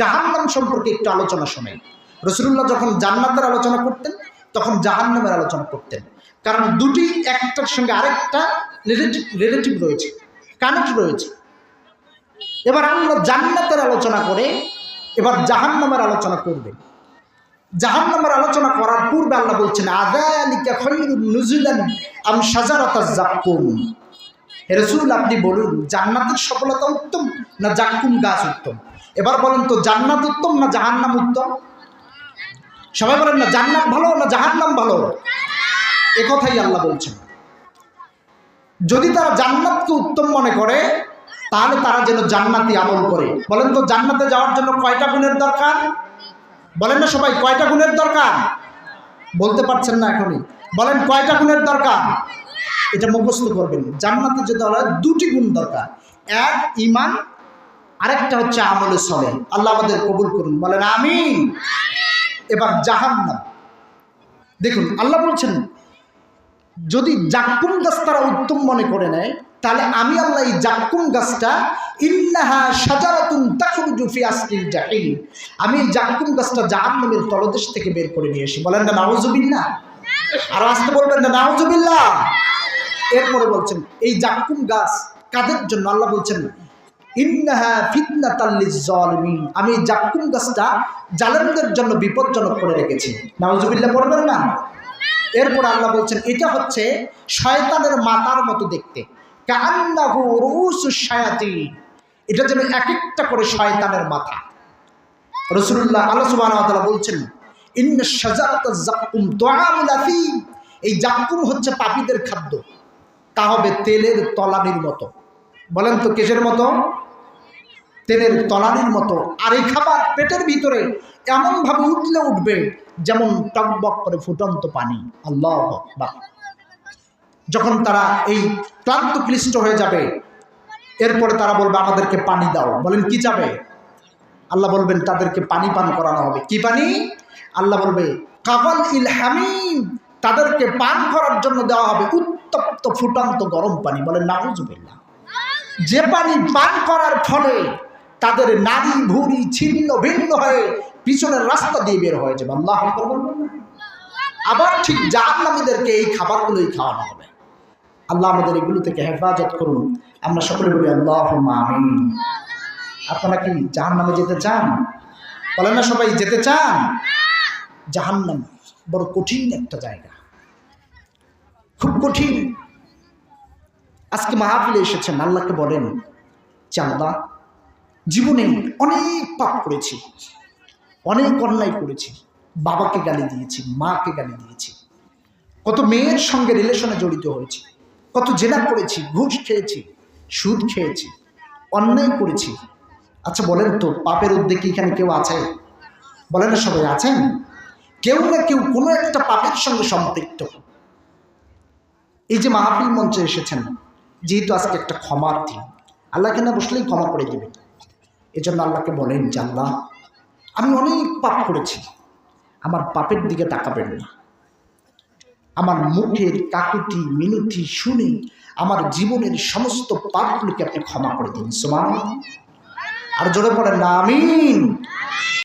জাহান্নাম সম্পর্কে একটু আলোচনা শোনাই রসুল্লাহ যখন জান্নাতের আলোচনা করতেন, তখন জাহান্নামের আলোচনা করতেন। কারণ দুটি একটার সঙ্গে আরেকটা রিলেটিভ রিলেটিভ রয়েছে কানেক্ট রয়েছে। এবার আমরা জান্নাতের আলোচনা করে, এবার জাহান্নামের আলোচনা করবেন জাহান্নামের আলোচনা করার পূর্বে আল্লাহ বলছেন আদালিকা খৈরুন নুজুলান আম সাজারাতা হে রসুল আপনি বলুন, জান্নাতের সফলতা উত্তম না জাক্কুম গাছ উত্তম? এবার বলেন তো, জান্নাত উত্তম না জাহান্নাম উত্তম? সবাই বলেন না, জান্নাত ভালো না জাহান্নাম ভালো? এ কথাই আল্লাহ বলছেন। যদি তারা জান্নাতকে উত্তম মনে করে, তাহলে তারা যেন জান্নাতি আমল করে। বলেন তো, জান্নাতে যাওয়ার জন্য কয়টা গুণের দরকার? বলেন না সবাই, কয়টা গুণের দরকার? বলতে পারছেন না এখনই। বলেন, কয়টা গুণের দরকার? এটা মুখস্থ করবেন। জান্নাতে যেতে হলে দুটি গুণ দরকার। এক ইমান আরেকটা হচ্ছে আমলে সলে। আল্লাহ আমাদের কবুল করুন, বলেন আমি এবার জাহান্নাম। দেখুন, আল্লাহ বলছেন, যদি জাক্কুম গাছ তারা উত্তম মনে করে নেয়, তাহলে আমি আল্লাহ এই জাক্কুম গাছটা ইন্নাহা সাজারাতুন তাখরুজু ফি আসলিল জাহিম আমি এই জাক্কুম গাছটা জাহান্নামের তলদেশ থেকে বের করে নিয়ে আসি বলেন না, নাউজুবিল্লাহ। আর আসতে বলবেন না, নাউজুবিল্লাহ। এরপরে বলছেন, এই জাক্কুম গাছ কাদের জন্য? আল্লাহ বলছেন আমি গাছটা জালেমদের জন্য বিপজ্জনক করে রেখেছি। পড়বেন না? এরপর আল্লাহ বলছেন, এটা হচ্ছে শয়তানের মাথার মতো দেখতে। এটা যেন এক একটা করে শয়তানের মাথা। রসুল্লাহ আল্লাহ বলছেন ইন্না তুআমুল আফিম। এই জাক্কুম হচ্ছে পাপীদের খাদ্য। তা হবে তেলের তলানির মতো। বলেন তো কেসের মতো? তেলের তলানির মতো। আর এই খাবার পেটের ভিতরে এমনভাবে উঠলে উঠবে যেমন টকবক করে ফুটন্ত পানি। আল্লাহ বা যখন তারা এই ক্লান্ত ক্লিষ্ট হয়ে যাবে, এরপরে তারা বলবে, আমাদেরকে পানি দাও। বলেন, কি যাবে? আল্লাহ বলবেন, তাদেরকে পানি পান করানো হবে। কি পানি? আল্লাহ বলবে কাবল ইল হামিম। তাদেরকে পান করার জন্য দেওয়া হবে উত্তপ্ত ফুটন্ত গরম পানি। বলেন নাউজুবিল্লাহ। যে পানি পান করার ফলে তাদের নারী ভুড়ি ছিন্ন ভিন্ন হয়ে পিছনের রাস্তা দিয়ে বের হয়ে যাবে। আল্লাহ আবার ঠিক জাহান্নামীদেরকে এই খাবারগুলোই খাওয়ানো হবে। আল্লাহ আমাদের এগুলো থেকে হেফাজত করুন। আমরা সকলে বলি আল্লাহ আমিন। আপনারা কি জাহান্নামে যেতে চান? বলেন না সবাই, যেতে চান? জাহান্নাম। বড় কঠিন একটা জায়গা। খুব কঠিন। আজকে মাহফিলে এসেছেন, আল্লাহকে বলেন যে জীবনে অনেক পাপ করেছি, অনেক অন্যায় করেছি, বাবাকে গালি দিয়েছি, মাকে গালি দিয়েছি, কত মেয়ের সঙ্গে রিলেশনে জড়িত হয়েছি, কত জেনা করেছি, ঘুষ খেয়েছি, সুদ খেয়েছি, অন্যায় করেছি। আচ্ছা বলেন তো, পাপের উদ্যোগে এখানে কেউ আছে? বলেন সবাই আছেন? কেউ না কেউ কোনো একটা পাপের সঙ্গে সম্পৃক্ত। এই যে মাহফিল মঞ্চে এসেছেন, যেহেতু আজকে একটা ক্ষমার দিন আল্লাহকে না বসলেই ক্ষমা করে দেবেন? এজন্য আল্লাহকে বলেন যে আমি অনেক পাপ করেছি, আমার পাপের দিকে তাকাবেন না। আমার মুখের কাকুতি, মিনতি শুনে আমার জীবনের সমস্ত পাপগুলোকে আপনি ক্ষমা করে দিন। সমান আর জোরে পড়েন না আমিন।